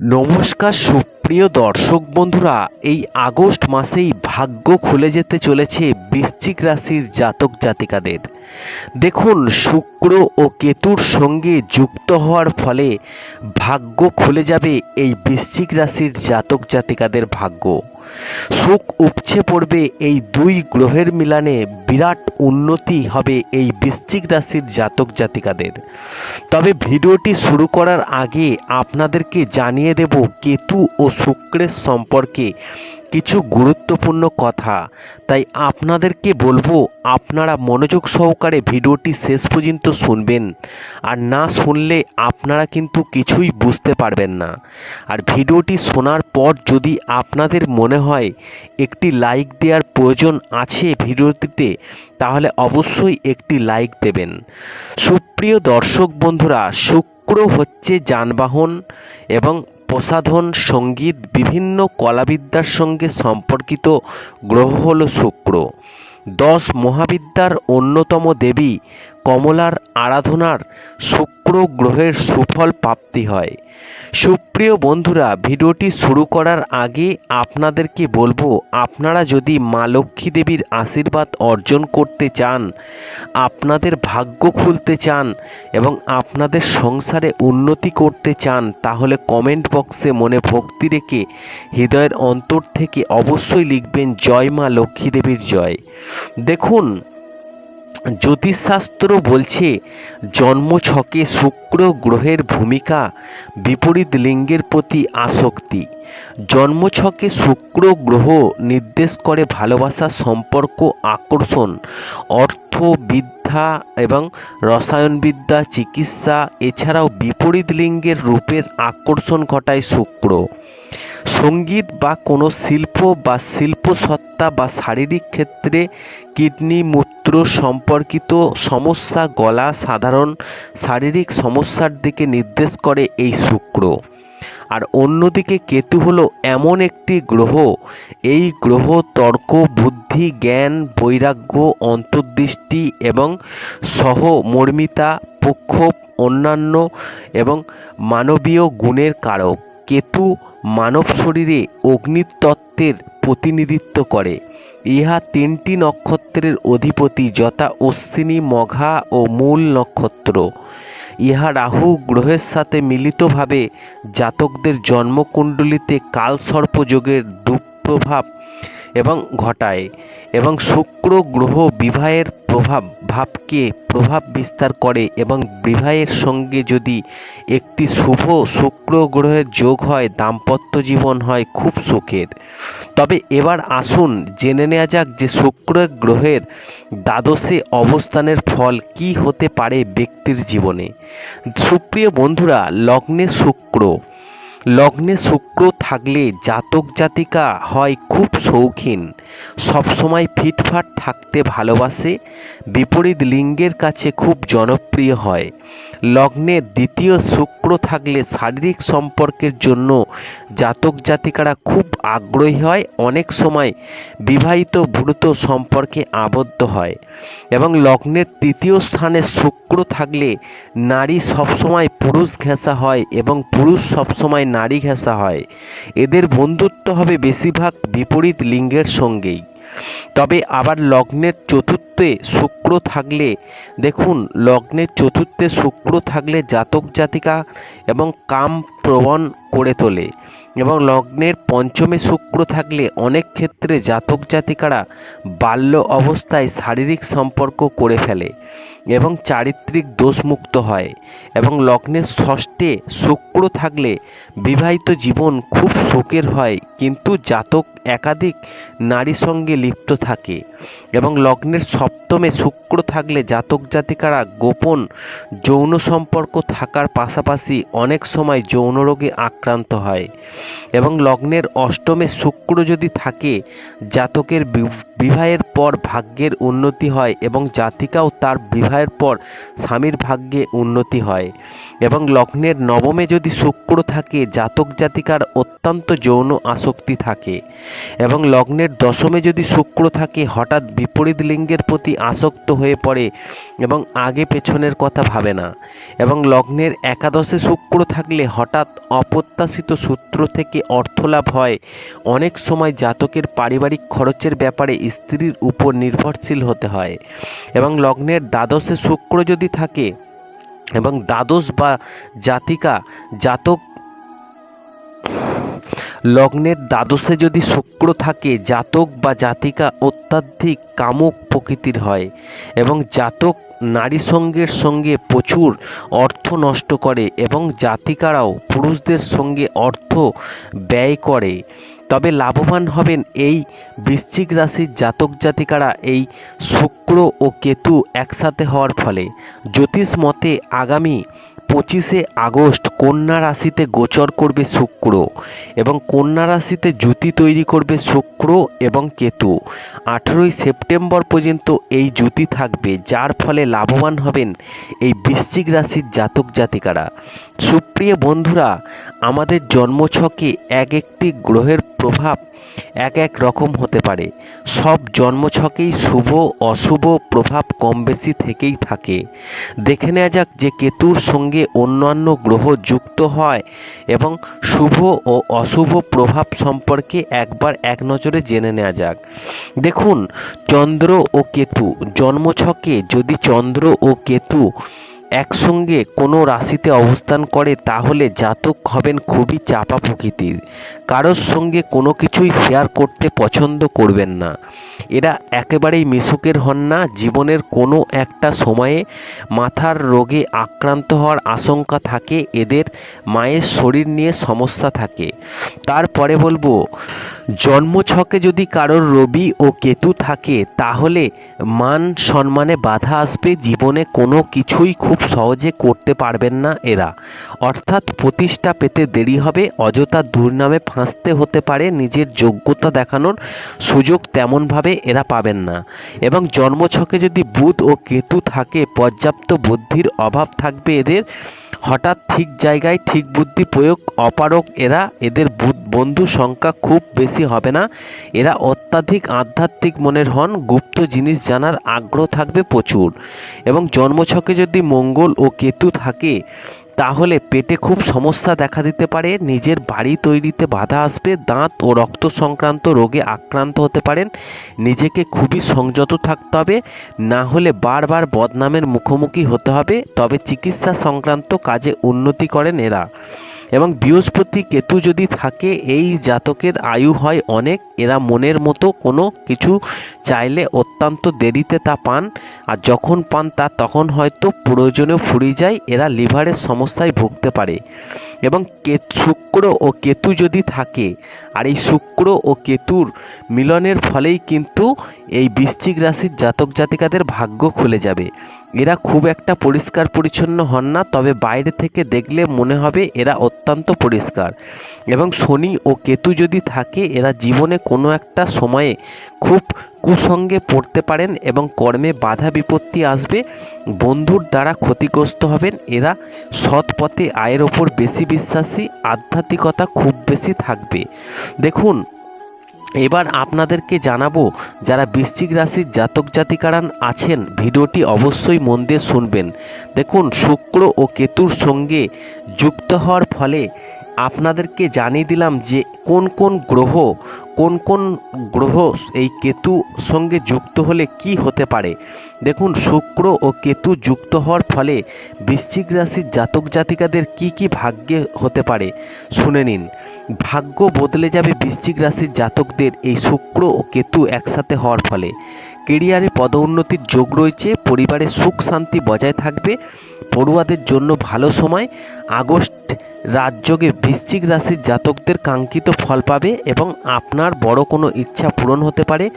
নমস্কার সুপ্রিয় দর্শক বন্ধুরা, এই আগস্ট মাসেই ভাগ্য খুলে যেতে চলেছে বৃশ্চিক রাশির জাতক জাতিকাদের। দেখুন, শুক্র ও কেতুর সঙ্গে যুক্ত হওয়ার ফলে ভাগ্য খুলে যাবে এই বৃশ্চিক রাশির জাতক জাতিকাদের ভাগ্য। সুখ উপচে পড়বে এই দুই গ্রহের মিলানে বিরাট উন্নতি হবে এই বৃশ্চিক রাশির জাতক জাতিকাদের। তবে ভিডিওটি শুরু করার আগে আপনাদেরকে জানিয়ে দেব কেতু ও শুক্রের সম্পর্কে কিছু গুরুত্বপূর্ণ কথা। তাই আপনাদেরকে বলব, আপনারা মনোযোগ সহকারে ভিডিওটি শেষ পর্যন্ত শুনবেন। আর না শুনলে আপনারা কিন্তু কিছুই বুঝতে পারবেন না। আর ভিডিওটি শোনার পর যদি আপনাদের মনে হয় একটি লাইক দেওয়ার প্রয়োজন আছে ভিডিওটিতে, তাহলে অবশ্যই একটি লাইক দেবেন। সুপ্রিয় দর্শক বন্ধুরা শুক্র হচ্ছে যানবাহন এবং প্রসাধন, সংগীত, বিভিন্ন কলাবিদ্যার সঙ্গে সম্পর্কিত গ্রহ হল শুক্র। দশ মহাবিদ্যার অন্যতম দেবী কমলার আরাধনার শুক্র গ্রহের সুফল প্রাপ্তি হয়। সুপ্রিয় বন্ধুরা, ভিডিওটি শুরু করার আগে আপনাদেরকে বলব, আপনারা যদি মা লক্ষ্মী দেবীর আশীর্বাদ অর্জন করতে চান, আপনাদের ভাগ্য খুলতে চান এবং আপনাদের সংসারে উন্নতি করতে চান, তাহলে কমেন্ট বক্সে মনে ভক্তি রেখে হৃদয়ের অন্তর থেকে অবশ্যই লিখবেন, জয় মা লক্ষ্মী দেবীর জয়। দেখুন জ্যোতিষশাস্ত্র বলছে জন্মছকে শুক্র গ্রহের ভূমিকা বিপরীত লিঙ্গের প্রতি আসক্তি। জন্মছকে শুক্র গ্রহ নির্দেশ করে ভালোবাসা, সম্পর্ক, আকর্ষণ, অর্থ, বিদ্যা এবং রসায়নবিদ্যা, চিকিৎসা, এছাড়াও বিপরীত লিঙ্গের রূপের আকর্ষণ ঘটায় শুক্র। সংগীত বা কোনো শিল্প বা শিল্পসত্তা বা শারীরিক ক্ষেত্রে কিডনি, মূত্র সম্পর্কিত সমস্যা, গলা সাধারণ শারীরিক সমস্যার দিকে নির্দেশ করে এই শুক্র। আর অন্যদিকে কেতু হলো এমন একটি গ্রহ। এই গ্রহ তর্ক, বুদ্ধি, জ্ঞান, বৈরাগ্য, অন্তর্দৃষ্টি এবং সহমর্মিতা পক্ষ অন্যান্য এবং মানবীয় গুণের কারক। কেতু মানব শরীরে অগ্নিতত্ত্বের প্রতিনিধিত্ব করে। ইহা তিনটি নক্ষত্রের অধিপতি যথা অশ্বিনী, মঘা ও মূল নক্ষত্র। ইহা রাহু গ্রহের সাথে মিলিতভাবে জাতকদের জন্মকুণ্ডলিতে কালসর্পযোগের দুঃপ্রভাব এবং ঘটায় এবং শুক্র গ্রহ বিবাহের প্রভাব ভাবকে প্রভাব বিস্তার করে এবং বিবাহের সঙ্গে যদি একটি শুভ শুক্র গ্রহের যোগ হয়, দাম্পত্য জীবন হয়, খুব সুখের। তবে এবার আসুন জেনে নেওয়া যাক যে শুক্র গ্রহের দ্বাদশে অবস্থানের ফল কি হতে পারে ব্যক্তির জীবনে। সুপ্রিয় বন্ধুরা, লগ্নে শুক্র। লগ্নে শুক্র থাকলে জাতক জাতিকা হয় খুব শৌখিন। সবসময় ফিটফাট থাকতে ভালোবাসে, বিপরীত লিঙ্গের কাছে খুব জনপ্রিয় হয়। লগ্নে দ্বিতীয় শুক্র থাকলে শারীরিক সম্পর্কের জন্য জাতক জাতিকারা খুব আগ্রহী হয়। অনেক সময় বিবাহিত ভূত সম্পর্কে আবদ্ধ হয় এবং লগ্নের তৃতীয় স্থানে শুক্র থাকলে নারী সবসময় পুরুষ ঘেঁষা হয় এবং পুরুষ সবসময় নারী ঘেঁষা হয়। এদের বন্ধুত্ব হবে বেশিরভাগ বিপরীত লিঙ্গের সঙ্গেই। তবে আবার লগ্নের চতুর্থে শুক্র থাকলে, দেখুন, লগ্নের চতুর্থে শুক্র থাকলে জাতক জাতিকা এবং কাম প্রবণ করে তোলে এবং লগ্নের পঞ্চমে শুক্র থাকলে অনেক ক্ষেত্রে জাতক জাতিকারা বাল্য অবস্থায় শারীরিক সম্পর্ক করে ফেলে। এবং চারিত্রিক দোষমুক্ত হয় এবং লগ্নের ষষ্ঠে শুক্র থাকলে বিবাহিত জীবন খুব শোকের হয়, কিন্তু জাতক একাধিক নারী সঙ্গে লিপ্ত থাকে এবং লগ্নের সপ্তমে শুক্র থাকলে জাতক জাতিকারা গোপন যৌন সম্পর্ক থাকার পাশাপাশি অনেক সময় যৌন রোগে আক্রান্ত হয় এবং লগ্নের অষ্টমে শুক্র যদি থাকে, জাতকের বিবাহের পর ভাগ্যের উন্নতি হয় এবং জাতিকাও তার বিবাহের পর স্বামীর ভাগ্যে উন্নতি হয় এবং লগ্নের নবমে যদি শুক্র থাকে জাতক জাতিকার অত্যন্ত যৌন আসক্তি থাকে এবং লগ্নের দশমে যদি শুক্র থাকে, হঠাৎ বিপরীত লিঙ্গের প্রতি আসক্ত হয়ে পড়ে এবং আগে পেছনের কথা ভাবে না এবং লগ্নের একাদশে শুক্র থাকলে হঠাৎ অপ্রত্যাশিত সূত্র থেকে অর্থলাভ হয়, অনেক সময় জাতকের পারিবারিক খরচের ব্যাপারে স্ত্রীর উপর নির্ভরশীল হতে হয় এবং লগ্নের দ্বাদশে শুক্র যদি থাকে এবং দ্বাদশ বা জাতিকা, জাতক লগ্নের দ্বাদশে যদি শুক্র থাকে, জাতক বা জাতিকা অত্যাধিক কামক প্রকৃতির হয় এবং জাতক নারী সঙ্গের সঙ্গে প্রচুর অর্থ নষ্ট করে এবং জাতিকারাও পুরুষদের সঙ্গে অর্থ ব্যয় করে, তবে লাভবান হবেন এই বৃশ্চিক রাশির জাতক জাতিকারা এই শুক্র ও কেতু একসাথে হওয়ার ফলে। জ্যোতিষ মতে আগামী পঁচিশে আগস্ট কন্যা রাশিতে গোচর করবে শুক্র এবং কন্যা রাশিতে জুতি তৈরি করবে শুক্র এবং কেতু। আঠেরোই সেপ্টেম্বর পর্যন্ত এই জুতি থাকবে, যার ফলে লাভবান হবেন এই বৃশ্চিক রাশির জাতক জাতিকারা। সুপ্রিয় বন্ধুরা, আমাদের জন্মছকে এক একটি গ্রহের প্রভাব এক এক রকম হতে পারে। সব জন্মছকেই শুভ, অশুভ প্রভাব কম বেশি থেকেই থাকে। দেখে নেওয়া যাক যে কেতুর সঙ্গে অন্যান্য গ্রহ যুক্ত হয় এবং শুভ ও অশুভ প্রভাব সম্পর্কে একবার এক নজরে জেনে নেওয়া যাক। দেখুন, চন্দ্র ও কেতু। জন্মছকে যদি চন্দ্র ও কেতু একসঙ্গে কোনো রাশিতে অবস্থান করে তাহলে জাতক হবেন খুবই চাপা প্রকৃতির। কারোর সঙ্গে কোনো কিছুই শেয়ার করতে পছন্দ করবেন না। এরা একেবারেই মিশুকের হন না, জীবনের কোনো একটা সময়ে মাথার রোগে আক্রান্ত হওয়ার আশঙ্কা থাকে, এদের মায়ের শরীর নিয়ে সমস্যা থাকে। তারপরে বলব জন্মছকে যদি কারোর রবি ও কেতু থাকে, তাহলে মান সম্মানে বাধা আসবে, জীবনে কোনো কিছুই খুব সহজে করতে পারবেন না এরা। অর্থাৎ প্রতিষ্ঠা পেতে দেরি হবে, অযথা দুর্নামে ফাঁসতে হতে পারে, নিজের যোগ্যতা দেখানোর সুযোগ তেমনভাবে এরা পাবেন না। এবং জন্মছকে যদি বুধ ও কেতু থাকে, পর্যাপ্ত বুদ্ধির অভাব থাকবে এদের হঠাৎ ঠিক জায়গায় ঠিক বুদ্ধি প্রয়োগ অপারক এরা, এদের বন্ধু সংখ্যা খুব বেশি হবে না। এরা অত্যাধিক আধ্যাত্মিক মনের হন, গুপ্ত জিনিস জানার আগ্রহ থাকবে প্রচুর। এবং জন্মছকে যদি মঙ্গল ও কেতু থাকে তাহলে পেটে খুব সমস্যা দেখা দিতে পারে, নিজের বাড়ি তৈরিতে বাধা আসবে, দাঁত ও রক্ত সংক্রান্ত রোগে আক্রান্ত হতে পারেন, নিজেকে খুবই সংযত থাকতে হবে, না হলে বারবার বদনামের মুখোমুখি হতে হবে, তবে চিকিৎসা সংক্রান্ত কাজে উন্নতি করেন এরা। এবং বৃহস্পতি কেতু যদি থাকে, এই জাতকের আয়ু হয় অনেক। এরা মনের মতো কোনো কিছু চাইলে অত্যন্ত দেরিতে তা পান। আর যখন পান তা, তখন হয়তো প্রয়োজনে ফুরিয়ে যায়। এরা লিভারের সমস্যায় ভুগতে পারে। এবং কে শুক্র ও কেতু যদি থাকে, আর এই শুক্র ও কেতুর মিলনের ফলেই কিন্তু এই বৃশ্চিক রাশির জাতক জাতিকাদের ভাগ্য খুলে যাবে। এরা খুব একটা পরিষ্কার পরিচ্ছন্ন হন না, তবে বাইরে থেকে দেখলে মনে হবে এরা অত্যন্ত পরিষ্কার। এবং শনি ও কেতু যদি থাকে, এরা জীবনে কোনো একটা সময়ে খুব কুসঙ্গে পড়তে পারেন এবং কর্মে বাধা বিপত্তি আসবে, বন্ধুর দ্বারা ক্ষতিগ্রস্ত হবেন। এরা সৎ পথে আয়ের ওপর বেশি বিশ্বাসী, আধ্যাত্মিকতা খুব বেশি থাকবে। দেখুন, এবার আপনাদেরকে জানাব, যারা বৃশ্চিক রাশির জাতক জাতিকারান আছেন, ভিডিওটি অবশ্যই মন দিয়ে শুনবেন। দেখুন, শুক্র ও কেতুর সঙ্গে যুক্ত হওয়ার ফলে আপনাদেরকে জানিয়ে দিলাম যে কোন কোন গ্রহ, কোন কোন গ্রহ এই কেতু সঙ্গে যুক্ত হলে কি হতে পারে? দেখুন, শুক্র ও কেতু যুক্ত হওয়ার ফলে বৃশ্চিক রাশির জাতক জাতিকাদের কি কি ভাগ্যে হতে পারে? শুনে নিন। ভাগ্য বদলে যাবে বৃশ্চিক রাশির জাতকদের এই শুক্র ও কেতু একসাথে হওয়ার ফলে। কেরিয়ারে পদোন্নতির যোগ রয়েছে, পরিবারে সুখ শান্তি বজায় থাকবে, পড়ুয়াদের জন্য ভালো সময়, আগস্ট রাজযোগে বৃশ্চিক রাশির জাতকদের কাঙ্ক্ষিত ফল পাবে এবং আপনার বড় কোনো ইচ্ছা পূরণ হতে পারে।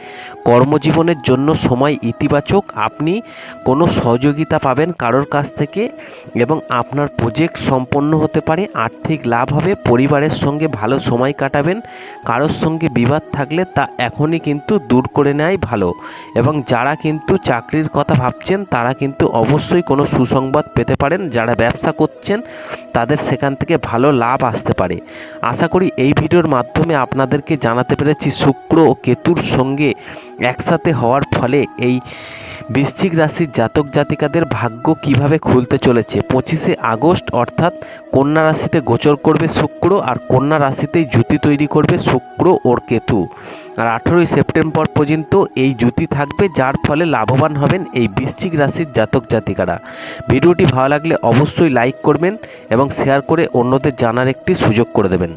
কর্মজীবনের জন্য সময় ইতিবাচক। আপনি কোনো সহযোগিতা পাবেন কারোর কাছ থেকে এবং আপনার প্রজেক্ট সম্পন্ন হতে পারে। আর্থিক লাভ হবে। পরিবারের সঙ্গে ভালো সময় কাটাবেন। কারোর সঙ্গে বিবাদ থাকলে তা এখনই কিন্তু দূর করে নেয় ভালো। এবং যারা কিন্তু চাকরির কথা ভাবছেন, তারা কিন্তু অবশ্যই কোনো সুসংবাদ পেতে পারেন। যারা ব্যবসা করছেন তাদের সেখান থেকে ভালো লাভ আসতে পারে। আশা করি এই ভিডিওর মাধ্যমে আপনাদেরকে জানাতে পেরেছি শুক্র ও কেতুর সঙ্গে একসাথে হওয়ার ফলে এই বৃশ্চিক রাশির জাতক জাতিকাদের ভাগ্য কীভাবে খুলতে চলেছে? পঁচিশে আগস্ট, অর্থাৎ কন্যা রাশিতে গোচর করবে শুক্র আর কন্যা রাশিতেই জুতি তৈরি করবে শুক্র ওর কেতু। আর আঠেরোই সেপ্টেম্বর পর্যন্ত এই জুতি থাকবে, যার ফলে লাভবান হবেন এই বৃশ্চিক রাশির জাতক জাতিকারা। ভিডিওটি ভালো লাগলে অবশ্যই লাইক করবেন এবং শেয়ার করে অন্যদের জানার একটি সুযোগ করে দেবেন।